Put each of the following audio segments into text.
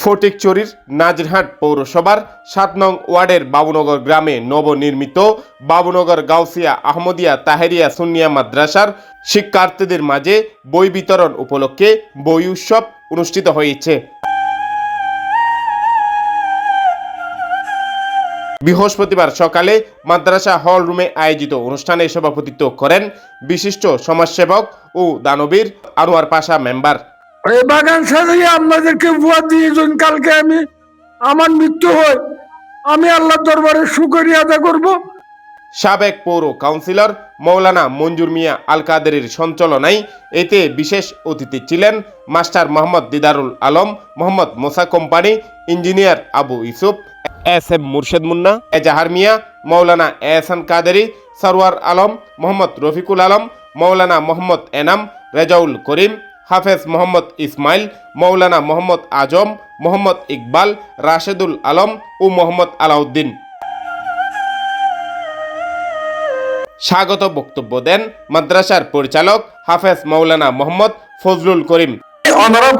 ফটিকচুরির নাজরহাট পৌরসভার সাত নং ওয়ার্ডের বাবুনগর গ্রামে নবনির্মিত বাবুনগর গাউসিয়া আহমদিয়া তাহেরিয়া সুনিয়া মাদ্রাসার শিক্ষার্থীদের মাঝে বই বিতরণ উপলক্ষে বই উৎসব অনুষ্ঠিত হয়েছে। বৃহস্পতিবার সকালে মাদ্রাসা হল রুমে আয়োজিত অনুষ্ঠানে সভাপতিত্ব করেন বিশিষ্ট সমাজসেবক ও দানবীর আনোয়ার পাশা মেম্বার। এই বাগান সাজিয়ে আপনাদেরকে উপহার দিয়েছেন কালকে আমি, আমার মৃত্যু হয়, আমি আল্লাহ দরবারে শুকরিয়া আদায় করব। সাবেক পৌর কাউন্সিলর মৌলানা মঞ্জুর মিয়া আল কাদেরের সঞ্চালনায় এতে বিশেষ অতিথি ছিলেন master Mohammad Didarul Alam, Mohammad Musa company, engineer Abu Yusuf, S M Murshed Munna, Ejahar Mia, Maulana এহসান কাদেরি, সরওয়ার আলম, মোহাম্মদ রফিকুল আলম, মৌলানা মোহাম্মদ এনাম, রেজাউল করিম হাফেজ মোহাম্মদ ইসমাইল, মৌলানা মোহাম্মদ আজম, মোহাম্মদ ইকবাল, রাশেদুল আলম ও মোহাম্মদ আলাউদ্দিন। স্বাগত বক্তব্য দেন মাদ্রাসার পরিচালক হাফেজ মৌলানা মোহাম্মদ ফজলুল করিম। অনারব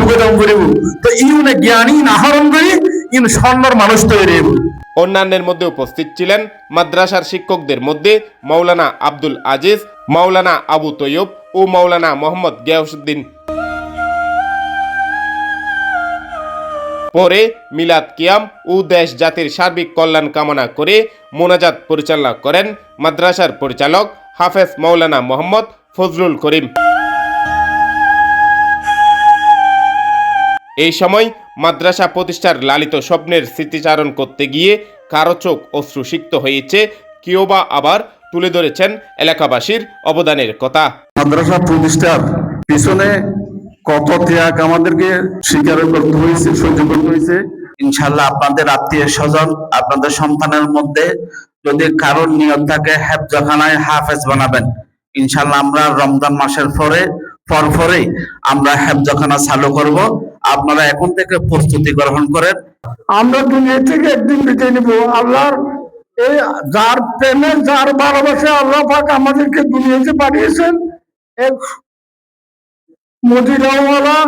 ঢুকে দাম করিব তো ইউনে জ্ঞানী আহরণ করি ইন স্বর্ণর মানুষ তৈরি। অন্যান্যের মধ্যে উপস্থিত ছিলেন মাদ্রাসার শিক্ষকদের মধ্যে মৌলানা আব্দুল আজিজ মৌলানা আবু তৈয়ব ও মৌলানা মোহাম্মদ গিয়াসুদ্দিন পরে মিলাদ কিয়াম ও দেশ জাতির সার্বিক কল্যাণ কামনা করে মোনাজাত পরিচালনা করেন মাদ্রাসার পরিচালক হাফেজ মৌলানা মোহাম্মদ ফজলুল করিম। এই সময় মাদ্রাসা প্রতিষ্ঠার লালিত স্বপ্নের স্মৃতিচারণ করতে গিয়ে কারও চোখ অশ্রুসিক্ত হয়েছে কেউ বা আবার তুলে ধরেছেন এলাকাবাসীর অবদানের কথা। মাদ্রাসা প্রতিষ্ঠার পিছনে কত ত্যাগ আমাদেরকে স্বীকার করতে হয়েছে সহ্য করতে হয়েছে। ইনশাল্লাহ আপনাদের আত্মীয় স্বজন আপনাদের সন্তানের মধ্যে যদি কারোর নিয়ত থাকে হেফজখানায় হাফেজ বানাবেন। ইনশাল্লাহ আমরা রমজান মাসের পরে পর পরেই আমরা হেফজখানা চালু করব। আপনারা এখন থেকে প্রস্তুতি গ্রহণ করেন। আমরা দুনিয়া থেকে একদিন বিদায় নিব। আল্লাহর এই যার প্রেমে, যার ভালোবাসে আল্লাহ পাক আমাদেরকে দুনিয়াতে পাঠিয়েছেন। এক মদিনাওয়ালা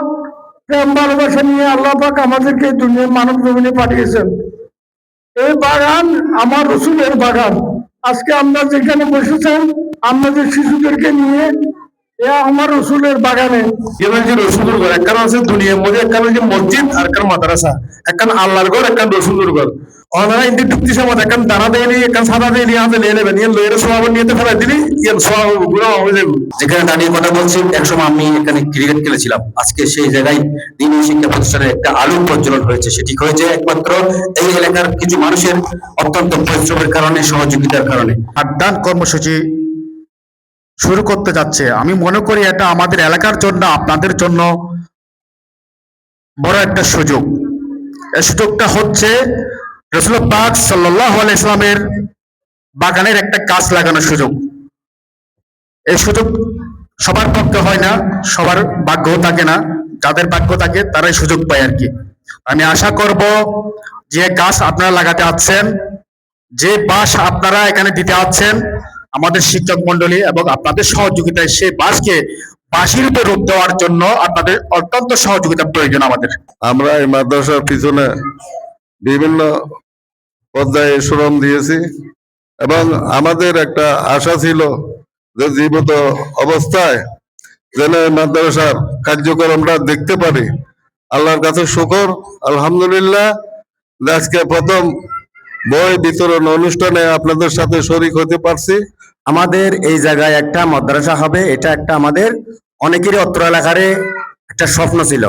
প্রেম, ভালোবাসা নিয়ে আল্লাহ পাক আমাদেরকে দুনিয়ার মানব জমিনে পাঠিয়েছেন। এই বাগান আমার রসুলের বাগান। আজকে আমরা যেখানে বসেছেন আমাদের শিশুদেরকে নিয়ে আমার রসুলের বাগানে। যেমন যে রসুলের ঘর একখান আছে দুনিয়ার মধ্যে একখান হচ্ছে মসজিদ আর একখান মাদ্রাসা। একখান আল্লাহর ঘর একখান রসুলের ঘর। ওনারা ইন্দি ঢুকতি সময় একখান দানা দিয়ে নিয়ে একখান সাদা দিয়ে নিয়ে হাতে নিয়ে নেবেন ইয়ে লয়ের সব নিয়ে ফেলা দিলি ইয়ে সবগুলো হয়ে যেখানে দাঁড়িয়ে কথা বলছি একসময় আমি এখানে ক্রিকেট খেলেছিলাম। আজকে সেই জায়গায় দিনী শিক্ষা প্রতিষ্ঠানের একটা আলোক প্রজ্বলন হয়েছে সেটি হয়েছে একমাত্র এই এলাকার কিছু মানুষের অত্যন্ত পরিশ্রমের কারণে সহযোগিতার কারণে। পাঠদান কর্মসূচি শুরু করতে যাচ্ছে। আমি মনে করি এটা আমাদের এলাকার জন্য, আপনাদের জন্য বড় একটা সুযোগ। এই সুযোগটা হচ্ছে রসুল পাক সাল্লাহ ইসলামের বাগানের একটা গাছ লাগানোর সুযোগ। এই সুযোগ সবার পক্ষে হয় না, সবার ভাগ্য থাকে না, যাদের ভাগ্য থাকে তারাই সুযোগ পায় আর কি। আমি আশা করব যে গাছ আপনারা লাগাতে আছেন, যে বাস আপনারা এখানে দিতে আছেন আমাদের শিক্ষক মন্ডলী এবং আপনাদের সহযোগিতায় সেই বাসকে বাসির উপর রূপ দেওয়ার জন্য আপনাদের অত্যন্ত সহযোগিতা প্রয়োজন আমাদের। আমরা এই মাদ্রাসার পিছনে বিভিন্ন পর্যায়ে শ্রম দিয়েছি এবং আমাদের একটা আশা ছিল যে জীবিত অবস্থায় যেন মাদ্রাসার কার্যক্রমটা দেখতে পারি। আল্লাহর কাছে শুকর, আলহামদুলিল্লাহ। আজকে প্রথম বই বিতরণ অনুষ্ঠানে আপনাদের সাথে শরিক হতে পারছি। আমাদের এই জায়গায় একটা মাদ্রাসা হবে, এটা একটা আমাদের অনেকেরই অত্র এলাকারে একটা স্বপ্ন ছিল।